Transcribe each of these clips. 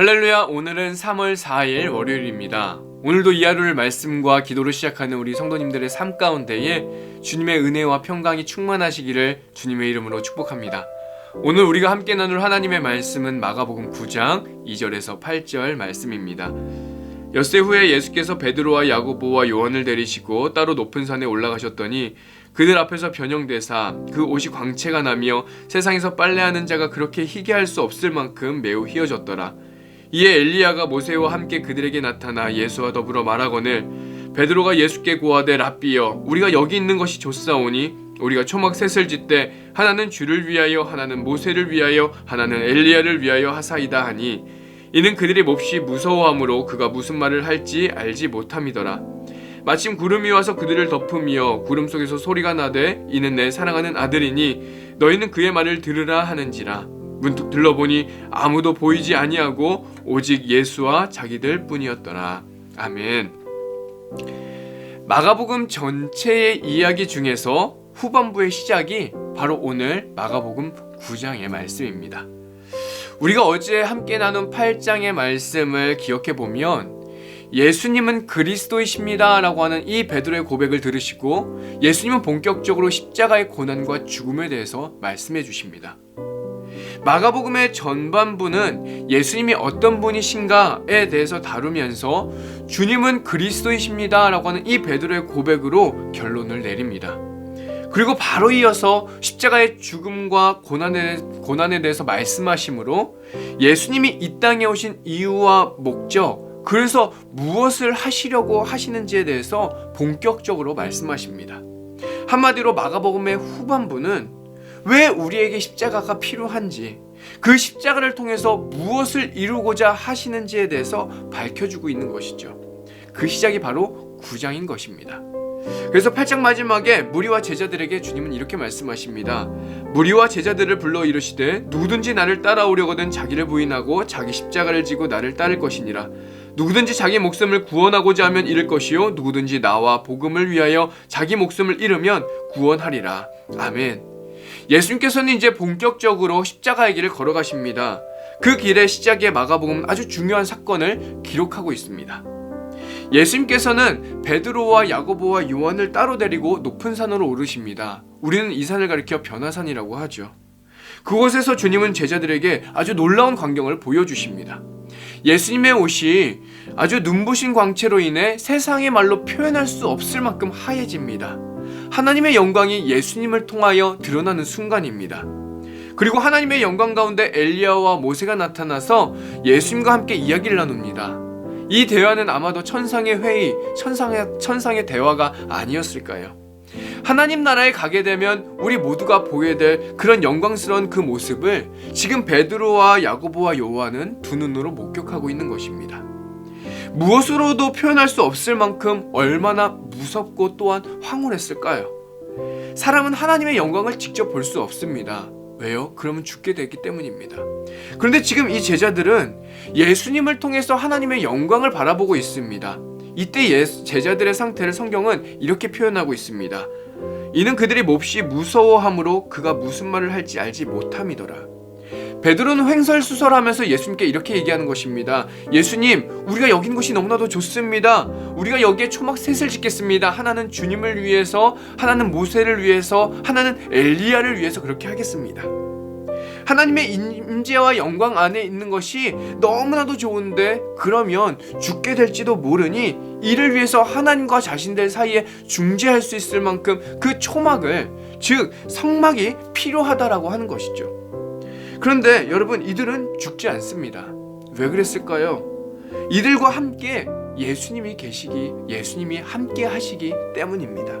할렐루야 오늘은 3월 4일 월요일입니다. 오늘도 이 하루를 말씀과 기도로 시작하는 우리 성도님들의 삶 가운데에 주님의 은혜와 평강이 충만하시기를 주님의 이름으로 축복합니다. 오늘 우리가 함께 나눌 하나님의 말씀은 마가복음 9장 2절에서 8절 말씀입니다. 엿새 후에 예수께서 베드로와 야고보와 요한을 데리시고 따로 높은 산에 올라가셨더니 그들 앞에서 변형되사 그 옷이 광채가 나며 세상에서 빨래하는 자가 그렇게 희게 할 수 없을 만큼 매우 희어졌더라. 이에 엘리야가 모세와 함께 그들에게 나타나 예수와 더불어 말하거늘 베드로가 예수께 고하되 랍비여 우리가 여기 있는 것이 좋사오니 우리가 초막 셋을 짓되 하나는 주를 위하여 하나는 모세를 위하여 하나는 엘리야를 위하여 하사이다 하니 이는 그들이 몹시 무서워하므로 그가 무슨 말을 할지 알지 못함이더라. 마침 구름이 와서 그들을 덮으며 구름 속에서 소리가 나되 이는 내 사랑하는 아들이니 너희는 그의 말을 들으라 하는지라 문득 들러보니 아무도 보이지 아니하고 오직 예수와 자기들 뿐이었더라. 아멘. 마가복음 전체의 이야기 중에서 후반부의 시작이 바로 오늘 마가복음 9장의 말씀입니다. 우리가 어제 함께 나눈 8장의 말씀을 기억해 보면 예수님은 그리스도이십니다 라고 하는 이 베드로의 고백을 들으시고 예수님은 본격적으로 십자가의 고난과 죽음에 대해서 말씀해 주십니다. 마가복음의 전반부는 예수님이 어떤 분이신가에 대해서 다루면서 주님은 그리스도이십니다 라고 하는 이 베드로의 고백으로 결론을 내립니다. 그리고 바로 이어서 십자가의 죽음과 고난에, 고난에 대해서 말씀하시므로 예수님이 이 땅에 오신 이유와 목적, 그래서 무엇을 하시려고 하시는지에 대해서 본격적으로 말씀하십니다. 한마디로 마가복음의 후반부는 왜 우리에게 십자가가 필요한지, 그 십자가를 통해서 무엇을 이루고자 하시는지에 대해서 밝혀주고 있는 것이죠. 그 시작이 바로 9장인 것입니다. 그래서 8장 마지막에 무리와 제자들에게 주님은 이렇게 말씀하십니다. 무리와 제자들을 불러 이르시되 누구든지 나를 따라오려거든 자기를 부인하고 자기 십자가를 지고 나를 따를 것이니라. 누구든지 자기 목숨을 구원하고자 하면 잃을 것이요 누구든지 나와 복음을 위하여 자기 목숨을 잃으면 구원하리라. 아멘. 예수님께서는 이제 본격적으로 십자가의 길을 걸어가십니다. 그 길의 시작에 마가복음 아주 중요한 사건을 기록하고 있습니다. 예수님께서는 베드로와 야고보와 요한을 따로 데리고 높은 산으로 오르십니다. 우리는 이 산을 가리켜 변화산이라고 하죠. 그곳에서 주님은 제자들에게 아주 놀라운 광경을 보여주십니다. 예수님의 옷이 아주 눈부신 광채로 인해 세상의 말로 표현할 수 없을 만큼 하얘집니다. 하나님의 영광이 예수님을 통하여 드러나는 순간입니다. 그리고 하나님의 영광 가운데 엘리야와 모세가 나타나서 예수님과 함께 이야기를 나눕니다. 이 대화는 아마도 천상의 회의, 천상의, 천상의 대화가 아니었을까요? 하나님 나라에 가게 되면 우리 모두가 보게 될 그런 영광스러운 그 모습을 지금 베드로와 야고보와 요한은 두 눈으로 목격하고 있는 것입니다. 무엇으로도 표현할 수 없을 만큼 얼마나 무섭고 또한 황홀했을까요? 사람은 하나님의 영광을 직접 볼 수 없습니다. 왜요? 그러면 죽게 되기 때문입니다. 그런데 지금 이 제자들은 예수님을 통해서 하나님의 영광을 바라보고 있습니다. 이때 예수, 제자들의 상태를 성경은 이렇게 표현하고 있습니다. 이는 그들이 몹시 무서워함으로 그가 무슨 말을 할지 알지 못함이더라. 베드로는 횡설수설하면서 예수님께 이렇게 얘기하는 것입니다. 예수님, 우리가 여긴 곳이 너무나도 좋습니다. 우리가 여기에 초막 셋을 짓겠습니다. 하나는 주님을 위해서, 하나는 모세를 위해서, 하나는 엘리야를 위해서 그렇게 하겠습니다. 하나님의 임재와 영광 안에 있는 것이 너무나도 좋은데 그러면 죽게 될지도 모르니 이를 위해서 하나님과 자신들 사이에 중재할 수 있을 만큼 그 초막을 즉 성막이 필요하다라고 하는 것이죠. 그런데 여러분 이들은 죽지 않습니다. 왜 그랬을까요? 이들과 함께 예수님이 계시기, 예수님이 함께 하시기 때문입니다.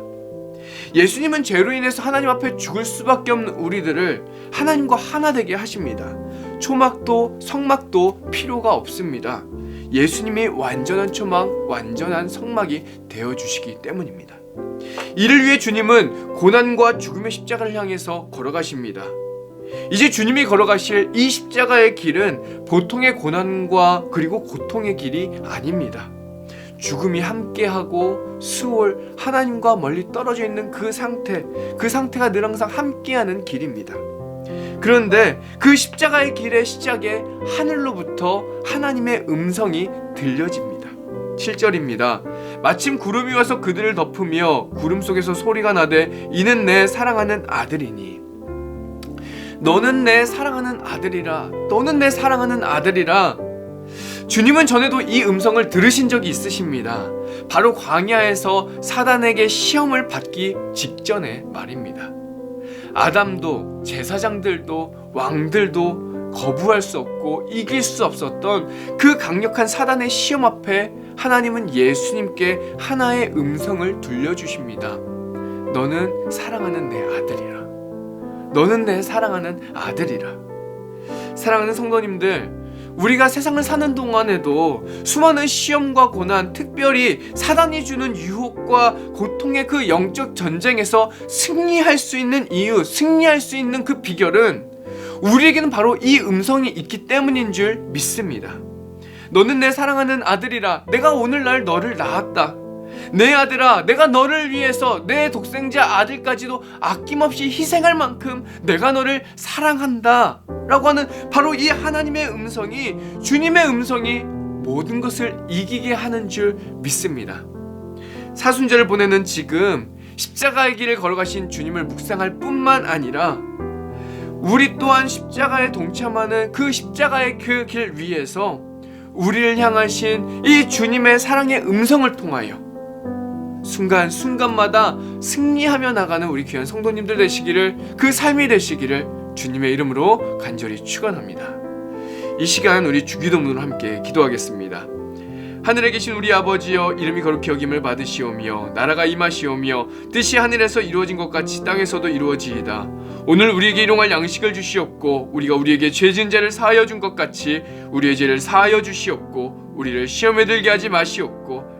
예수님은 죄로 인해서 하나님 앞에 죽을 수밖에 없는 우리들을 하나님과 하나 되게 하십니다. 초막도 성막도 필요가 없습니다. 예수님이 완전한 초막, 완전한 성막이 되어 주시기 때문입니다. 이를 위해 주님은 고난과 죽음의 십자가를 향해서 걸어가십니다. 이제 주님이 걸어가실 이 십자가의 길은 보통의 고난과 그리고 고통의 길이 아닙니다. 죽음이 함께하고 수월 하나님과 멀리 떨어져 있는 그 상태, 그 상태가 늘 항상 함께하는 길입니다. 그런데 그 십자가의 길의 시작에 하늘로부터 하나님의 음성이 들려집니다. 7절입니다. 마침 구름이 와서 그들을 덮으며 구름 속에서 소리가 나되 이는 내 사랑하는 아들이니 너는 내 사랑하는 아들이라 너는 내 사랑하는 아들이라 주님은 전에도 이 음성을 들으신 적이 있으십니다. 바로 광야에서 사단에게 시험을 받기 직전의 말입니다. 아담도 제사장들도 왕들도 거부할 수 없고 이길 수 없었던 그 강력한 사단의 시험 앞에 하나님은 예수님께 하나의 음성을 들려주십니다. 너는 사랑하는 내 아들이라. 너는 내 사랑하는 아들이라. 사랑하는 성도님들, 우리가 세상을 사는 동안에도 수많은 시험과 고난, 특별히 사단이 주는 유혹과 고통의 그 영적 전쟁에서 승리할 수 있는 이유, 승리할 수 있는 그 비결은 우리에게는 바로 이 음성이 있기 때문인 줄 믿습니다. 너는 내 사랑하는 아들이라 내가 오늘날 너를 낳았다. 내 아들아, 내가 너를 위해서 내 독생자 아들까지도 아낌없이 희생할 만큼 내가 너를 사랑한다. 라고 하는 바로 이 하나님의 음성이, 주님의 음성이 모든 것을 이기게 하는 줄 믿습니다. 사순절을 보내는 지금 십자가의 길을 걸어가신 주님을 묵상할 뿐만 아니라 우리 또한 십자가에 동참하는 그 십자가의 그 길 위에서 우리를 향하신 이 주님의 사랑의 음성을 통하여 순간순간마다 승리하며 나가는 우리 귀한 성도님들 되시기를 그 삶이 되시기를 주님의 이름으로 간절히 축원합니다. 이 시간 우리 주기도문으로 함께 기도하겠습니다. 하늘에 계신 우리 아버지여 이름이 거룩히 여김을 받으시오며 나라가 임하시오며 뜻이 하늘에서 이루어진 것 같이 땅에서도 이루어지이다. 오늘 우리에게 일용할 양식을 주시옵고 우리가 우리에게 죄진 자를 사하여 준 것 같이 우리의 죄를 사하여 주시옵고 우리를 시험에 들게 하지 마시옵고